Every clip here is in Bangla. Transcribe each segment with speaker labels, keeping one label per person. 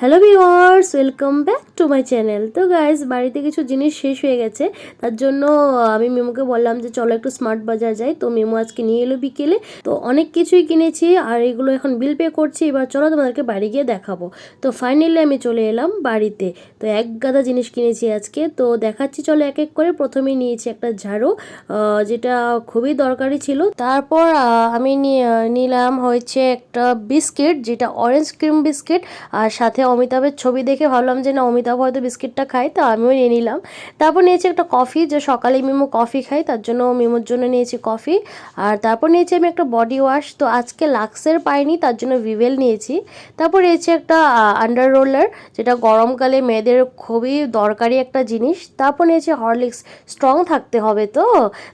Speaker 1: Hello viewers welcome back to my channel তো গাইজ বাড়িতে কিছু জিনিস শেষ হয়ে গেছে। তার জন্য আমি মেমোকে বললাম যে চলো একটু স্মার্ট বাজার যাই। তো মিমু আজকে নিয়ে এলো বিকেলে। তো অনেক কিছুই কিনেছি আর এগুলো এখন বিল পে করছি। এবার চলো তোমাদেরকে বাড়ি গিয়ে দেখাবো। তো ফাইনালি আমি চলে এলাম বাড়িতে। তো এক গাদা জিনিস কিনেছি আজকে। তো দেখাচ্ছি, চলো এক এক করে। প্রথমেই নিয়েছি একটা ঝাড়ু যেটা খুবই দরকারি ছিল। তারপর আমি নিলাম হচ্ছে একটা বিস্কিট, যেটা অরেঞ্জ ক্রিম বিস্কিট আর সাথে অমিতাভের ছবি দেখে ভাবলাম যে না, অমিতাভ হয়তো বিস্কিটটা খায়, তো আমিও নিয়ে নিলাম। তারপর নিয়েছি একটা কফি, যে সকালে মিমো কফি খাই তার জন্য মিমোর জন্য নিয়েছি কফি। আর তারপর নিয়েছি আমি একটা বডি ওয়াশ, তো আজকে লাক্সের পাইনি, তার জন্য ভিভেল নিয়েছি। তারপর নিয়েছি একটা আন্ডার রোলার, যেটা গরমকালে মেয়েদের খুবই দরকারি একটা জিনিস। তারপর নিয়েছি হরলিক্স, স্ট্রং থাকতে হবে তো?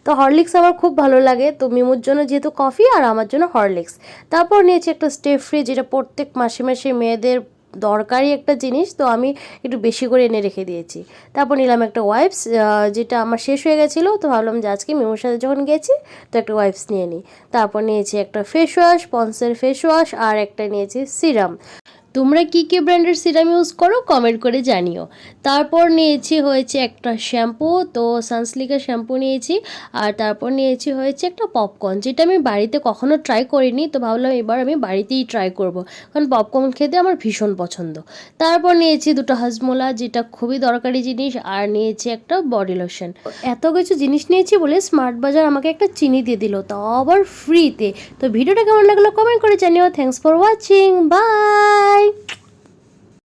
Speaker 1: তো হরলিক্স আমার খুব ভালো লাগে, তো মিমুর জন্য যেহেতু কফি, আর আমার জন্য হরলিক্স। তারপর নিয়েছি একটা স্টেপ ফ্রি যেটা প্রত্যেক মাসে মাসে মেয়েদের দরকারি একটা জিনিস, তো আমি একটু বেশি করে এনে রেখে দিয়েছি। তারপর নিলাম একটা ওয়াইপস যেটা আমার শেষ হয়ে গেছিল, তো ভাবলাম যে আজকে মেমোর সাথে যখন গেছি, তো একটা ওয়াইপস নিয়ে নিই। তারপর নিয়েছি একটা ফেস ওয়াশ পন্সের ফেস ওয়াশ আর একটা নিয়েছি সিরাম তোমরা কী কী ব্র্যান্ডের সিরাম ইউজ করো কমেন্ট করে জানিও। তারপর নিয়েছি হয়েছে একটা শ্যাম্পু, তো সানসিল্কের শ্যাম্পু নিয়েছি, আর তারপর নিয়েছি হয়েছে একটা পপকর্ন, যেটা আমি বাড়িতে কখনো ট্রাই করিনি, তো ভাবলাম এবার আমি বাড়িতেই ট্রাই করব, কারণ পপকর্ন খেতে আমার ভীষণ পছন্দ। তারপর নিয়েছি দুটো হাজমোলা, যেটা খুবই দরকারি জিনিস, আর নিয়েছি একটা বডি লোশন এত কিছু জিনিস নিয়েছি বলে স্মার্ট বাজার আমাকে একটা চিনি দিয়ে দিল তাও আবার ফ্রিতে তো। ভিডিওটা কেমন লাগল কমেন্ট করে জানিও। Thanks for watching bye Bye.